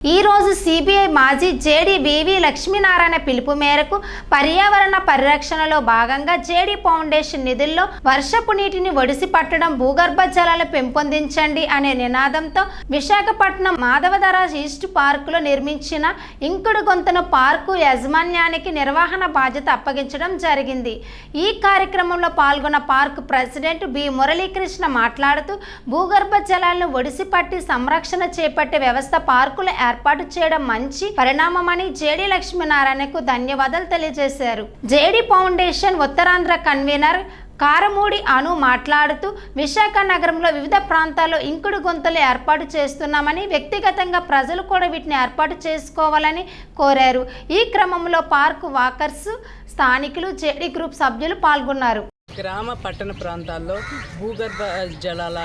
ఈ రోజు సిబిఐ మాజీ జేడీ వివి లక్ష్మీనారాయణ పిలుపు మేరకు పర్యావరణ పరిరక్షణలో భాగంగా జేడీ ఫౌండేషన్ నిధుల్లో వర్షపు నీటిని ఒడిసి పట్టడం భూగర్భ జలాలు పెంపొందించండి అనే నినాదంతో విశాఖపట్నం మాధవధర ఈస్ట్ పార్కులో నిర్మించిన ఇంకుడు గొంతున పార్కు యాజమాన్యానికి నిర్వహణ బాధ్యత అప్పగించడం జరిగింది. ఈ కార్యక్రమంలో పాల్గొన్న పార్కు ప్రెసిడెంట్ బి. మురళీకృష్ణ మాట్లాడుతూ భూగర్భ జలాలను ఒడిసి పట్టి సంరక్షణ చేపట్టే వ్యవస్థ పార్కులు ఏర్పాటు చేయడం మంచి పరిణామమని జేడి లక్ష్మీనారాయణకు ధన్యవాదాలు తెలియజేశారు. JD foundation Uttarandhra convener Karamudi Anu మాట్లాడుతూ విశాఖ నగరంలో వివిధ ప్రాంతాల్లో ఇంకుడు గుంతలు ఏర్పాటు చేస్తున్నామని వ్యక్తిగతంగా ప్రజలు కూడా వీటిని ఏర్పాటు చేసుకోవాలని కోరారు. ఈ క్రమంలో పార్కు వాకర్స్ స్థానికులు జేడీ గ్రూప్ సభ్యులు పాల్గొన్నారు. గ్రామ పట్టణ ప్రాంతాల్లో భూగర్భ జలాల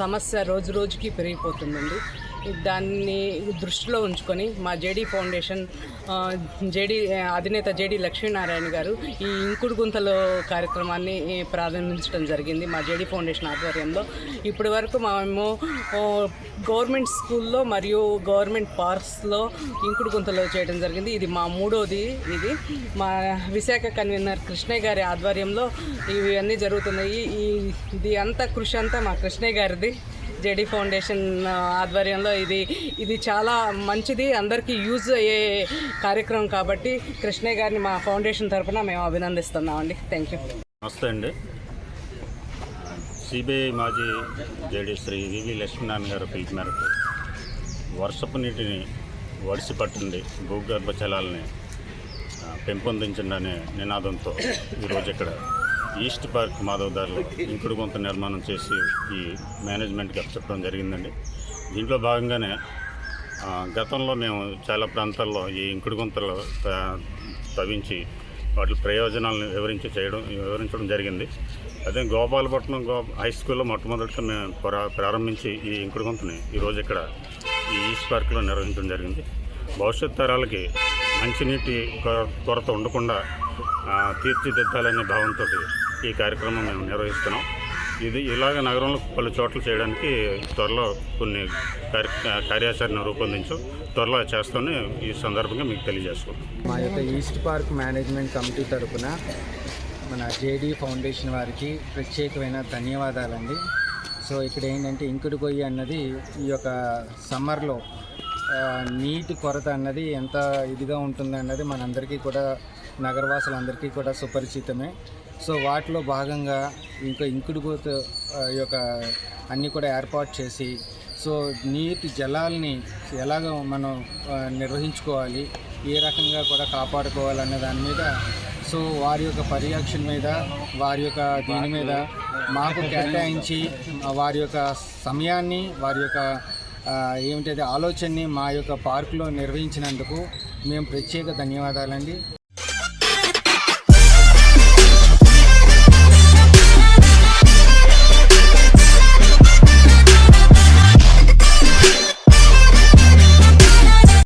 సమస్య రోజు రోజుకి పెరిగిపోతుందండి. దాన్ని దృష్టిలో ఉంచుకొని మా జేడీ ఫౌండేషన్ జేడీ అధినేత జేడీ లక్ష్మీనారాయణ గారు ఈ ఇంకుడు గుంతలో కార్యక్రమాన్ని ప్రారంభించడం జరిగింది మా జేడీ ఫౌండేషన్ ఆధ్వర్యంలో. ఇప్పటి వరకు మేము గవర్నమెంట్ స్కూల్లో మరియు గవర్నమెంట్ పార్క్స్లో ఇంకుడు గుంతలో చేయడం జరిగింది. ఇది మా మూడోది ఇది. మా విశాఖ కన్వీనర్ కృష్ణయ్య గారి ఆధ్వర్యంలో ఇవన్నీ జరుగుతున్నాయి. ఈ ఇది అంతా కృషి అంతా మా కృష్ణయ్య గారిది. జేడీ ఫౌండేషన్ ఆధ్వర్యంలో ఇది ఇది చాలా మంచిది. అందరికీ యూజ్ అయ్యే కార్యక్రమం కాబట్టి కృష్ణయ్య గారిని మా ఫౌండేషన్ తరఫున మేము అభినందిస్తున్నామండి. థ్యాంక్ యూ నమస్తే అండి. సిబిఐ మాజీ జేడీ శ్రీ వివి లక్ష్మీనారాయణ గారు పిలుపు మేరకు వర్షపు నీటిని వడిసి పట్టింది భూగర్భ జలాలని ఆ, పెంపొందించండి అనే నినాదంతో ఈరోజు ఇక్కడ ఈస్ట్ పార్క్ మాధవదారిలో ఇంకుడు కొంత నిర్మాణం చేసి ఈ మేనేజ్మెంట్కి అప్పచెప్పడం జరిగిందండి. దీంట్లో భాగంగానే గతంలో మేము చాలా ప్రాంతాల్లో ఈ ఇంకుడు గుంతలు తవ్వించి వాటి ప్రయోజనాలను వివరించి చేయడం వివరించడం జరిగింది. అదే గోపాలపట్నం గో హై స్కూల్లో మొట్టమొదటిగా మేము ప్రారంభించి ఈ ఇంకుడు గుంతని ఈరోజు ఇక్కడ ఈ ఈస్ట్ పార్క్లో నిర్వహించడం జరిగింది. భవిష్యత్ తరాలకి మంచినీటి కొరత ఉండకుండా తీర్చిదిద్దాలనే భావంతో ఈ కార్యక్రమం మేము నిర్వహిస్తున్నాం. ఇది ఇలాగ నగరంలో పలు చోట్ల చేయడానికి త్వరలో కొన్ని కార్య కార్యాచరణ రూపొందించు త్వరలో చేస్తామని ఈ సందర్భంగా మీకు తెలియజేస్తున్నాం మా యొక్క ఈస్ట్ పార్క్ మేనేజ్మెంట్ కమిటీ తరపున మన జేడీ ఫౌండేషన్ వారికి ప్రత్యేకమైన ధన్యవాదాలండి. సో ఇక్కడ ఏంటంటే ఇంకుడు గొయ్యి అన్నది ఈ యొక్క సమ్మర్లో నీటి కొరత అన్నది ఎంత ఇదిగా ఉంటుంది అన్నది మనందరికీ కూడా నగరవాసులందరికీ కూడా సుపరిచితమే. సో వాటిలో భాగంగా ఇంకా ఇంకుడు ఈ యొక్క అన్నీ కూడా ఏర్పాటు చేసి సో నీటి జలాల్ని ఎలాగ మనం నిర్వహించుకోవాలి ఏ రకంగా కూడా కాపాడుకోవాలనే దాని మీద సో వారి యొక్క పర్యవేక్షణ మీద వారి యొక్క దీని మీద మాకు కేటాయించి వారి యొక్క సమయాన్ని వారి యొక్క ఆ, ఏమిటది? ఆలోచనని మా యొక్క పార్కులో నిర్వహించినందుకు మేము ప్రత్యేక ధన్యవాదాలండి.